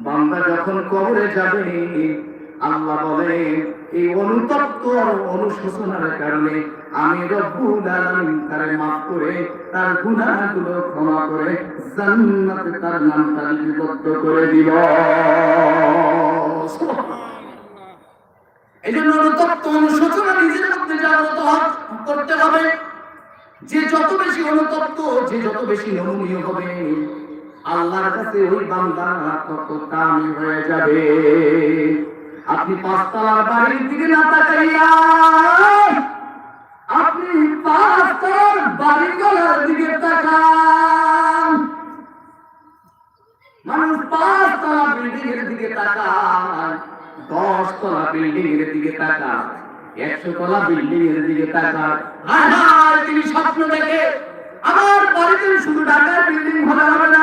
বান্দা যখন কবরে যাবে, আল্লাহ বলে, এই অনুতপ্ত অনুশোচনার কারণে আমি রব্বুল আলামিন মাফ করে, তার গুনাহগুলো ক্ষমা করে জান্নাতে তার করে দিব। অনুতপ্ত অনুশোচনা নিজের মধ্যে জাগ্রত করতে হবে। যে যত বেশি অনুতপ্ত, যে যত বেশি নমনীয় হবে আল্লাহর কাছে ওই বান্দা তত দামি হয়ে যাবে। আপনি পাঁচতলার বাড়ির দিকে না তাকাইয়া, আপনি পাঁচতলার বাড়িগুলোর দিকে তাকান। মানুষ পাঁচতলা বিল্ডিং এর দিকে তাকান দশ তলা বিল্ডিং এর দিকে তাকান একশো তলা বিল্ডিং এর দিকে তাকান তিনি স্বপ্ন দেখে, আমার বাড়িতে শুধু ঢাকার বিল্ডিং হলে হবে না।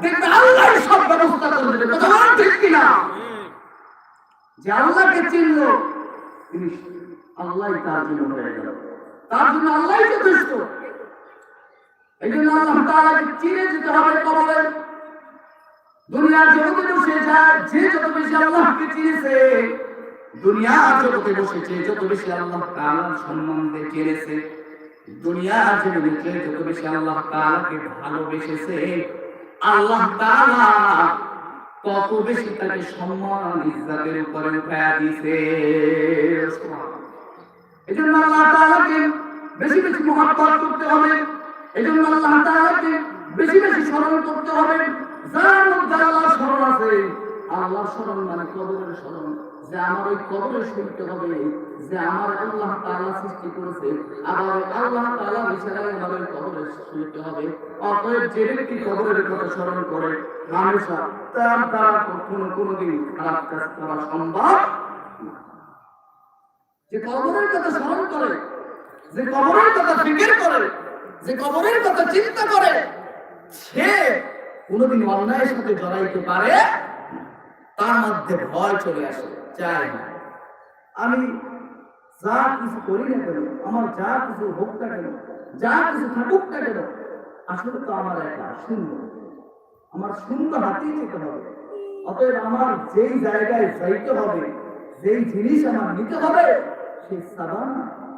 দেখবে আল্লাহ সব ব্যবস্থা করে দেবে। ঠিক কিনা? যে আল্লাহকে চিনলো, তিনি আল্লাহ তার জন্য হয়ে গেল। তার জন্য আল্লাহ যথেষ্ট। এই জন্য আল্লাহ তাআলাকে চিনে যেতে হবে কবরে দুনিয়ার জগতে বসে যায় যে যত বেশি আল্লাহকে চিনেছে, দুনিয়ার জগতে বসেছে যত বেশি আল্লাহ তাআলার সম্বন্ধে জেনেছে দুনিয়ার জগতে যত বেশি আল্লাহ তাআলাকে ভালোবেসেছে আল্লাহ তাআলা কত বেশি তাকে সম্মান, ইজ্জতের উপরে উঠায়া দিছে এই জন্য আল্লাহ তাআলাকে বেশি বেশি মহাব্বত করতে হবে। এই জন্য আল্লাহ তাআলাকে বেশি বেশি স্মরণ করতে হবে। যার মধ্যে আল্লাহ স্মরণ আছে আল্লাহ স্মরণ মানে কবরের স্মরণ যে আমার ওই কবরে শুনতে হবে, যে আমার আল্লাহ তাআলা সৃষ্টি করেছে, আবার আল্লাহ তাআলা ইশারায় আমার ওই কবরে শুনতে হবে অতএব যে ব্যক্তি কবরের কথা স্মরণ করে তার দ্বারা কখনো কোনোদিন খারাপ কাজ করা সম্ভব যে কবরের কথা স্মরণ করে, যে কবরের কথা ফিকির করে, যে কবরের কথা চিন্তা করে, সে কোনোদিন অন্যায়ের সাথে জড়াইতে পারে। তার মধ্যে ভয় চলে আসে, চায় না। আমি যা কিছু করি না কেন, আমার যা কিছু হোক না কেন, যা কিছু থাকুক না কেন, আসলে তো আমার একটা শূন্য। আমার শূন্য হাতেই যেতে হবে। অতএব আমার যেই জায়গায় যাইতে হবে, যেই জিনিস আমার নিতে হবে, সেই সাবান,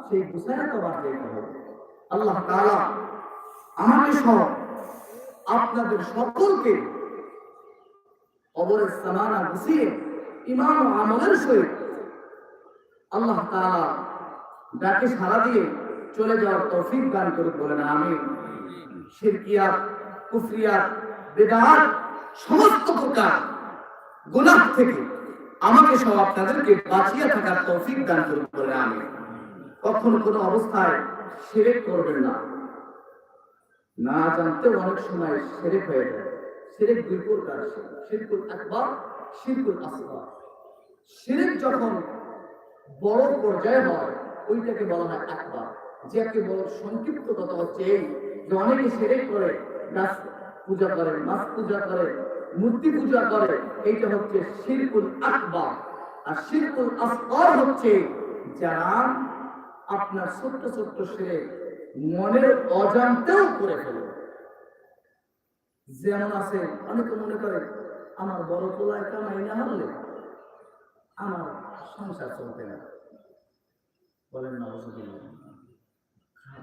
সেই গুছায় তোমার যেতে হবে। আল্লাহ তাআলা আমাকে সহ আপনাদের সকলকে কবরের সামানা গুছিয়ে ইমান ও আমলের সহিত আল্লাহ ডাকে সাড়া দিয়ে চলে যাওয়ার তৌফিক দান করে বলেন আমি সমস্ত প্রকার গুনাহ থেকে আমাকে সহ আপনাদেরকে বাঁচিয়ে থাকার তৌফিক দান করে বলেন আমি কখনো কোনো অবস্থায় শিরক করবেন না। না জানতে অনেক সময় শিরক হয়ে যায়। শিরক দুই প্রকার। শিরকুল আকবার, শিরকুল আসগর। শিরক যখন বড় পর্যায়ে হয়, ওইটাকে বলা হয় আকবার। যে একেবারে সংক্ষিপ্ত কথা হচ্ছে এই যে অনেকে শিরক করে গাছ পূজা করে মাছ পূজা করে, মূর্তি পূজা করে, এইটা হচ্ছে শিরকুল আকবার। আর শিরকুল আসগর হচ্ছে যারা আপনার ছোট্ট ছোট্ট শিরে মনের অজান্তেও করে ফেলে। যেমন আছে, অনেকে মনে করে, আমার বড় পোলায় কামাই না হলে আমার সংসার চলবে না। বলেন না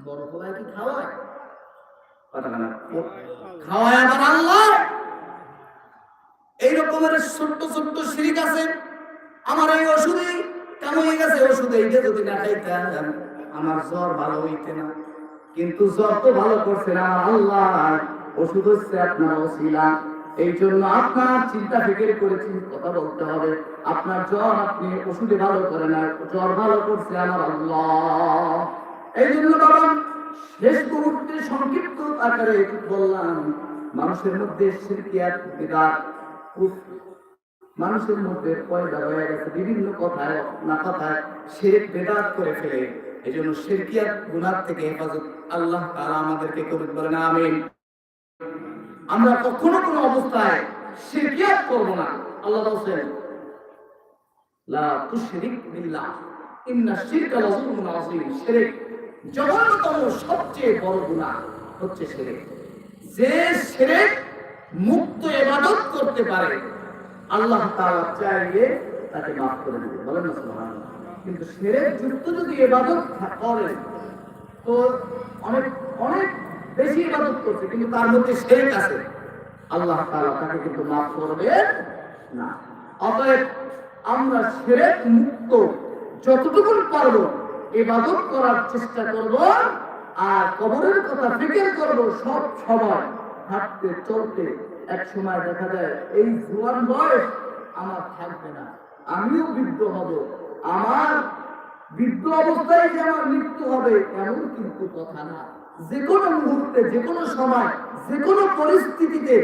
বড় পোলায় কি খাওয়ায়? খাওয়ায় আবার আল্লাহ? এই রকমের ছোট্ট ছোট্ট শিরিক আছে। আমার এই ওষুধে হয়ে গেছে, ওষুধে এইটা যদি না খাইতাম আমার জ্বর ভালো হইতে না। কিন্তু জ্বর তো ভালো করছে না আল্লাহ। ওষুধ আপনার এই জন্য আপনার চিন্তা ফিকির করেছেন কথা বলতে হবে। আপনার জ্বর আপনি ওষুধে ভালো করে না জ্বর ভালো করছে আমার আল্লাহ। এই জন্য বাবা, শেষ মুহূর্তে সংক্ষিপ্ত আকারে বললাম, মানুষের মধ্যে শিরকিয়াত বিদাত মানুষের মধ্যে পয়দা হয়ে গেছে, বিভিন্ন কথায় না কথায় শিরক, বেদাত করে ফেলে। এই জন্য শিরকিয়াত গুনার থেকে হেফাজত আল্লাহ তাআলা আমাদেরকে করুক বলেন, আমিন। আমরা কখনো কোনো অবস্থায় শিরকিয়াত করব না। আল্লাহ বলছেন, লা তুশরিক বিল্লাহ, ইন্না শিরকা লাযুলমুন আযীম। শিরক জঘন্যতম সবচেয়ে বড় গুনাহ হচ্ছে শিরক। যে শিরক মুক্ত ইবাদত করতে পারে, আল্লাহ তাআলা চাইলে তাকে মাফ করে দেবে। বলেন না, সুবহানাল্লাহ। কিন্তু শিরক যুক্ত যদি ইবাদত করে তো অনেক অনেক বেশি ইবাদত করছে, কিন্তু তার মধ্যে শিরক আছে। আল্লাহ তাআলা তাকে কিন্তু মাফ করবে না। অতএব আমরা শিরক মুক্ত যতটুকু পারব ইবাদত করার চেষ্টা করব, আর কবরের কথা ফিকির করব, সব সময় হাঁটতে চলতে। এক সময় দেখা যায়, এই জোয়ান বয়স আমার থাকবে না, আমিও বৃদ্ধ হব। আমার বৃদ্ধ অবস্থায় যে আমার মৃত্যু হবে, এমন কিন্তু কথা না। যে কোনো মুহূর্তে যে কোনো সময় যে কোনো পরিস্থিতিতে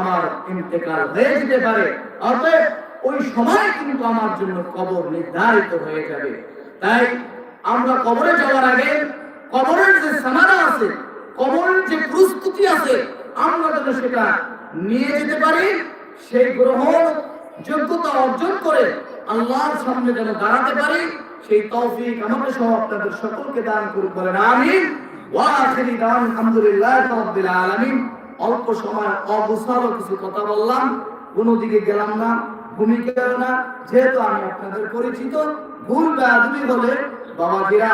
আমার ইন্তেকাল হয়ে যেতে পারে। অতএব ওই সময় কিন্তু আমার জন্য কবর নির্ধারিত হয়ে যাবে। তাই আমরা কবরে যাওয়ার আগে কবরের যে সামানা আছে, কবরের যে প্রস্তুতি আছে, আমরা যেন সেটা নিয়ে যেতে পারি। সেই গ্রহণ যোগ্যতা অর্জন করে আল্লাহর সামনে যেন দাঁড়াতে পারি। সেই তৌফিক আমাকে সহ আপনাদের সকলকে দান করুক, বলেন আমিন। ওয়া আখিরি দান আলহামদুলিল্লাহ রাব্বিল অল্প সময় অবসরও কিছু কথা বললাম, কোনো দিকে গেলাম না ভূমিকা না। যেহেতু আমি আপনাদের পরিচিত, ভুল বা হলে বাবাজিরা